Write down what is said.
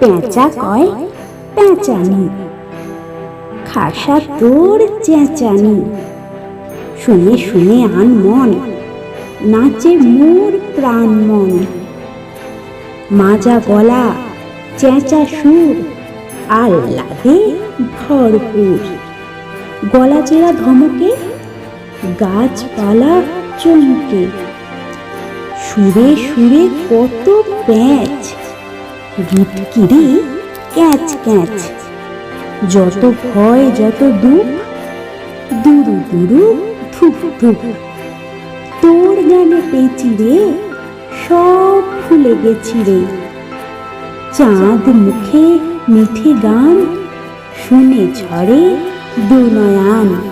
পেঁচা কয়? পেঁচানি। খাসা তোর চেঁচানি। শুনে শুনে আন মন, নাচে মোর প্রাণ মন। মাজা গলা, চেঁচা সুর, আর লাগে ভরপুর। গলা চেরা ধমকে, গাছপালা চমকে। সুরে সুরে কত প্যাঁচ গিটকিরি ক্যাচ ক্যাচ। যত ভয়, যত দুঃখ, দুরু দুরু, ধুপ ধুপ। তোর গানে রে সব ভুলে গেছি রে। চাঁদ মুখে মিঠে গান, শুনে ঝরে দুনয়ান